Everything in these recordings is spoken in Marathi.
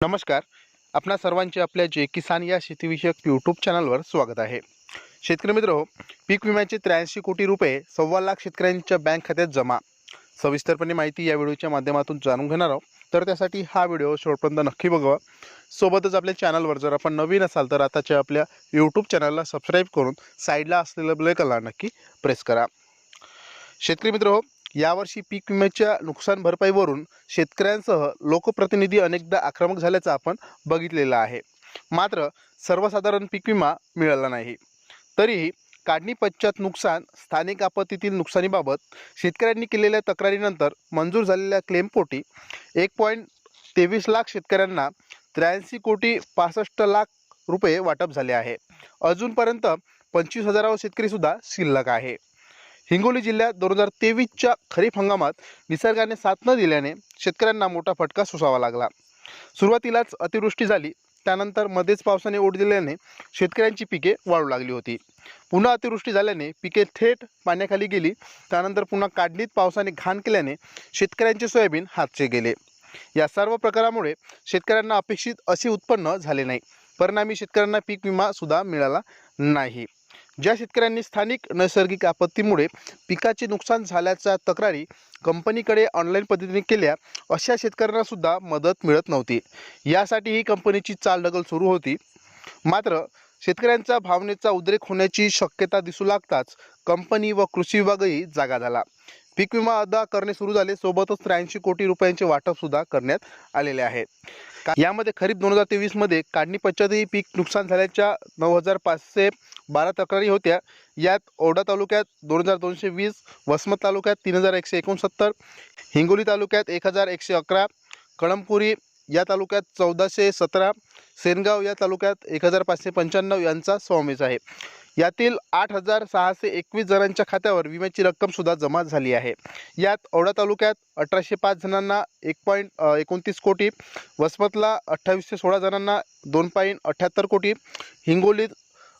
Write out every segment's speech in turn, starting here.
नमस्कार. आपणा सर्वांचे आपल्या जे किसान या शेतीविषयक यूट्यूब चॅनलवर स्वागत आहे. शेतकरी मित्र हो पीक विम्याचे त्र्याऐंशी कोटी रुपये सव्वा लाख शेतकऱ्यांच्या बँक खात्यात जमा. सविस्तरपणे माहिती या व्हिडिओच्या माध्यमातून जाणून घेणार आहोत. तर त्यासाठी हा व्हिडिओ शेवटपर्यंत नक्की बघावा. सोबतच आपल्या चॅनलवर जर आपण नवीन असाल तर आताच्या आपल्या यूट्यूब चॅनलला सबस्क्राईब करून साईडला असलेलं ब्लेकला नक्की प्रेस करा. शेतकरी मित्र हो यावर्षी पीक विम्याच्या नुकसान भरपाईवरून शेतकऱ्यांसह लोकप्रतिनिधी अनेकदा आक्रमक झाल्याचं आपण बघितलेलं आहे. मात्र सर्वसाधारण पीक विमा मिळाला नाही. तरीही काढणी पश्चात नुकसान स्थानिक आपत्तीतील नुकसानीबाबत शेतकऱ्यांनी केलेल्या तक्रारीनंतर मंजूर झालेल्या क्लेमपोटी एक पॉईंट तेवीस लाख शेतकऱ्यांना त्र्याऐंशी कोटी पासष्ट लाख रुपये वाटप झाले आहे. अजूनपर्यंत पंचवीस हजारावर शेतकरीसुद्धा शिल्लक आहे. हिंगोली जिल्ह्यात दोन हजार तेवीसच्या खरीप हंगामात निसर्गाने साथ न दिल्याने शेतकऱ्यांना मोठा फटका सोसावा लागला. सुरुवातीलाच अतिवृष्टी झाली त्यानंतर मध्येच पावसाने ओढ दिल्याने शेतकऱ्यांची पिके वाळू लागली होती. पुन्हा अतिवृष्टी झाल्याने पिके थेट पाण्याखाली गेली त्यानंतर पुन्हा काढणीत पावसाने घाण केल्याने शेतकऱ्यांचे सोयाबीन हातचे गेले. या सर्व प्रकारामुळे शेतकऱ्यांना अपेक्षित असे उत्पन्न झाले नाही. परिणामी शेतकऱ्यांना पीक विमा सुद्धा मिळाला नाही. ज्या शेतकऱ्यांनी स्थानिक नैसर्गिक आपत्तीमुळे पिकाचे नुकसान झाल्याच्या तक्रारी कंपनीकडे ऑनलाईन पद्धतीने केल्या अशा शेतकऱ्यांना सुद्धा मदत मिळत नव्हती. यासाठी ही कंपनीची चालढकल सुरू होती. मात्र शेतकऱ्यांच्या भावनेचा उद्रेक होण्याची शक्यता दिसू लागताच कंपनी व कृषी विभागही जागा झाला. पीक विमा अदा करणे सुरू झाले. सोबतच त्र्याऐंशी कोटी रुपयांचे वाटप सुद्धा करण्यात आलेले आहे. यामध्ये खरीप दोन हजार तेवीसमध्ये काढणी पश्चातही पीक नुकसान झाल्याच्या नऊ हजार पाचशे बारा तक्रारी होत्या. यात ओढा तालुक्यात दोन हजार दोनशे वीस वसमत तालुक्यात तीन हजार एकशे एकोणसत्तर हिंगोली तालुक्यात एक हजार एकशे अकरा कळमपुरी या तालुक्यात चौदाशे सतरा सेनगाव या तालुक्यात एक हजार पाचशे पंच्याण्णव यांचा समावेश आहे. यातील आठ हजार सहाशे एकवीस जणांच्या खात्यावर विम्याची रक्कमसुद्धा जमा झाली आहे. यात औडा तालुक्यात अठराशे पाच जणांना एक पॉईंट एकोणतीस कोटी वसमतला अठ्ठावीसशे सोळा जणांना दोन पॉईंट अठ्ठ्याहत्तर कोटी हिंगोलीत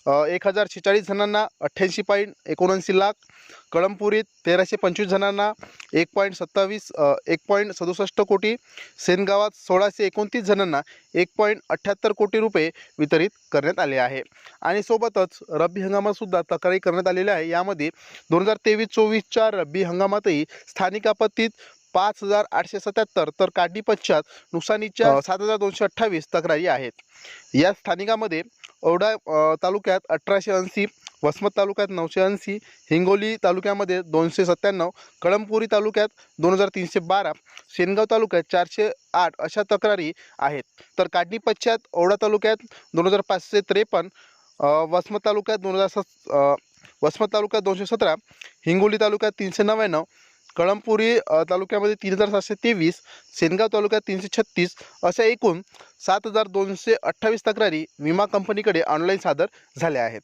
एक हजार शेचाळीस जणांना अठ्ठ्याऐंशी पॉईंट एकोणऐंशी लाख कळमपुरीत तेराशे पंचवीस जणांना एक पॉईंट सत्तावीस एक पॉईंट सदुसष्ट कोटी सेनगावात सोळाशे एकोणतीस जणांना एक पॉईंट अठ्ठ्याहत्तर कोटी रुपये वितरित करण्यात आले आहे. आणि सोबतच रब्बी हंगामातसुद्धा तक्रारी करण्यात आलेल्या आहे. यामध्ये दोन हजार तेवीस चोवीसच्या रब्बी हंगामातही स्थानिक आपत्तीत पाच हजार आठशे सत्याहत्तर तर काढणी पश्चात नुकसानीच्या सात हजार दोनशे अठ्ठावीस तक्रारी आहेत. या स्थानिकामध्ये औडा तालुक्यात अठराशे ऐंशी वसमत तालुक्यात नऊशे ऐंशी हिंगोली तालुक्यामध्ये दोनशे सत्त्याण्णव कळमपुरी तालुक्यात दोन हजार तीनशे बारा शेनगाव तालुक्यात चारशे आठ अशा तक्रारी आहेत. तर काढणी पश्चात औडा तालुक्यात दोन हजार पाचशे त्रेपन्न वसमत तालुक्यात दोन हजार सत वसमत तालुक्यात दोनशे सतरा हिंगोली तालुक्यात तीनशे नव्याण्णव कळमपुरी तालुक्यामध्ये तीन हजार सातशे तेवीस सेनगाव तालुक्यात तीनशे छत्तीस अशा एकूण सात हजार दोनशे अठ्ठावीस तक्रारी विमा कंपनीकडे ऑनलाईन सादर झाल्या आहेत.